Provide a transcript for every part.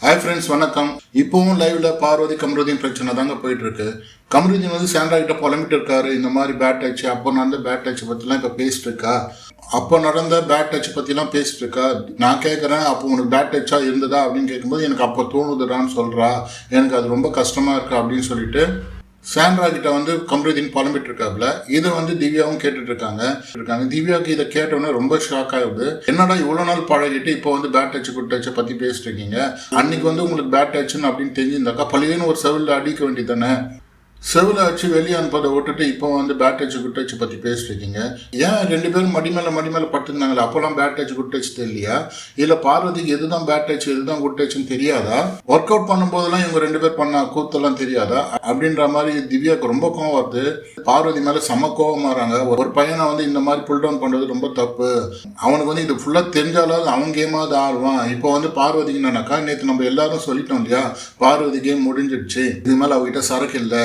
Hi friends வணக்கம். இப்போவும் லைவ்ல பார்வதி கமருதீன் பிரச்சனை தாங்க போயிட்டு இருக்கு கமருதீன் வந்து சாண்ட்ரா கிட்ட புலம்பிட்டு இருக்காரு. இந்த மாதிரி பேட் டச் அப்போ நடந்த பேட் டச் பத்திலாம் இப்போ பேசிட்டு இருக்கா அப்போ நடந்த பேட் டச் பத்திலாம் பேசிட்டு இருக்கா நான் கேட்குறேன் அப்போ உனக்கு பேட் டச்சா இருந்ததா அப்படின்னு கேட்கும்போது எனக்கு அப்போ தோணுதுடான்னு சொல்றா. எனக்கு அது ரொம்ப கஷ்டமா இருக்கா அப்படின்னு சொல்லிட்டு சாண்ட்ரா கிட்ட வந்து கமருதீன் புலம்பிட்டு இருக்காப்ல இதை வந்து திவ்யாவும் கேட்டுட்டு இருக்காங்க. இருக்காங்க திவ்யாவுக்கு இதை கேட்டோன்னே ரொம்ப ஷாக் ஆகுது என்னடா இவ்வளோ நாள் பழகிட்டு இப்போ வந்து பேட் டச் குட் டச்சை பற்றி பேசிட்டு இருக்கீங்க அன்னைக்கு வந்து உங்களுக்கு பேட் டச்னு அப்படின்னு தெரிஞ்சிருந்தாக்கா பழையன்னு ஒரு செவில் அடிக்க வேண்டியதானே செவில் அடிச்சு வெளியே அனுப்பதை விட்டுட்டு இப்போ வந்து பேட் டச் குட் பற்றி பேசிட்டு ஏன் ரெண்டு பேரும் மடிமேல மேலே மடி மேலே பட்டுருந்தாங்களே அப்போல்லாம் பேட் டச் குட் தெரியலையா? இல்லை பார்வதிக்கு எதுதான் பேட் டச் எதுதான் குட் டச்னு தெரியாதா? ஒர்க் அவுட் பண்ணும்போதெல்லாம் இவங்க ரெண்டு பேர் பண்ண கூத்தெல்லாம் தெரியாதா? அப்படின்ற மாதிரி திவ்யாவுக்கு ரொம்ப கோவம் வருது. பார்வதி மேலே செம கோவம் வராங்க ஒரு பையனை வந்து இந்த மாதிரி புல் டவுன் பண்ணுறது ரொம்ப தப்பு. அவனுக்கு வந்து இது ஃபுல்லாக தெரிஞ்சாலும் அவன் கேமாவது ஆடுவான். இப்போ வந்து பார்வதிக்கு என்னன்னாக்கா நேற்று நம்ம எல்லாரும் சொல்லிட்டோம் இல்லையா? பார்வதி கேம் முடிஞ்சிடுச்சு. இது மேலே அவகிட்ட சரக்கு இல்லை.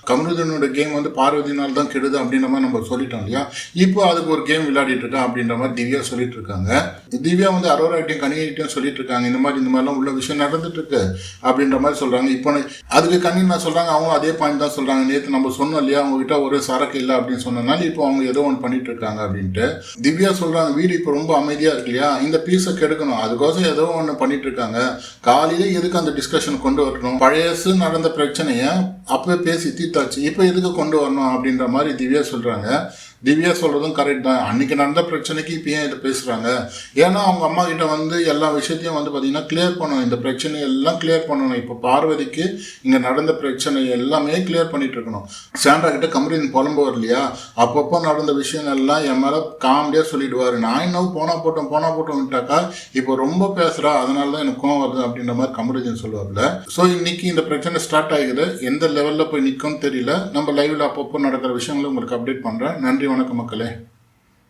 கமருதனோட கேம் வந்து பார்வதினால் தான் கெடுது அப்படின்ற மாதிரி நம்ம சொல்லிட்டோம் இல்லையா? இப்போ அதுக்கு ஒரு கேம் விளையாடிட்டு இருக்கேன் அப்படின்ற மாதிரி திவ்யா சொல்லிட்டு இருக்காங்க. திவ்யா வந்து அரோராட்டையும் கனிகிட்டையும் சொல்லிட்டு இருக்காங்க. இந்த மாதிரி இந்த மாதிரிலாம் உள்ள விஷயம் நடந்துட்டு இருக்கு அப்படின்ற மாதிரி சொல்றாங்க. இப்போ நான் அதுக்கு கனி நான் சொல்றாங்க அவங்க அதே பாயிண்ட் தான் சொல்றாங்க. நேற்று நம்ம சொன்னோம் இல்லையா அவங்க கிட்ட ஒரு சரக்கு இல்லை அப்படின்னு சொன்னதுனால இப்போ அவங்க ஏதோ ஒன்று பண்ணிட்டு இருக்காங்க அப்படின்ட்டு. திவ்யா சொல்றாங்க வீடு இப்போ ரொம்ப அமைதியா இருக்கு இல்லையா? இந்த பீஸை கெடுக்கணும். அதுக்கோசம் ஏதோ ஒன்று பண்ணிட்டு இருக்காங்க. காலையில எதுக்கு அந்த டிஸ்கஷன் கொண்டு வரணும்? பழையசு நடந்த பிரச்சனையை அப்பவே பேசி முடிச்சாச்சு இப்போ எதுக்கு கொண்டு வரணும் அப்படின்ற மாதிரி திவ்யா சொல்கிறாங்க திவ்யா சொல்கிறதும் கரெக்ட் தான். அன்னைக்கு நடந்த பிரச்சனைக்கு இப்போ ஏன் இதை பேசுகிறாங்க ஏன்னா அவங்க அம்மா கிட்ட வந்து எல்லா விஷயத்தையும் வந்து பார்த்தீங்கன்னா கிளியர் பண்ணணும். இந்த பிரச்சனை எல்லாம் கிளியர் பண்ணணும். இப்போ பார்வதிக்கு இங்கே நடந்த பிரச்சனை எல்லாமே கிளியர் பண்ணிட்டு இருக்கணும். சாண்டா கிட்ட கமரின் புலம்பு வரலையா? அப்பப்போ நடந்த விஷயம் எல்லாம் என் மேலே காமெடியாக சொல்லிடுவார். நான் இன்னும் போனா போட்டோம் போனா போட்டோம் விட்டாக்கா இப்போ ரொம்ப பேசுகிறா அதனால தான் எனக்கு கோவம் வருது அப்படின்ற மாதிரி கமருதீன் சொல்லுவார்ல ஸோ இன்னைக்கு இந்த பிரச்சனை ஸ்டார்ட் ஆகுது. எந்த லெவலில் போய் நிற்கும் தெரியல. நம்ம லைவ்ல அப்பப்போ நடக்கிற விஷயங்களும் உங்களுக்கு அப்டேட் பண்றேன். நன்றி வணக்கம் மக்களே.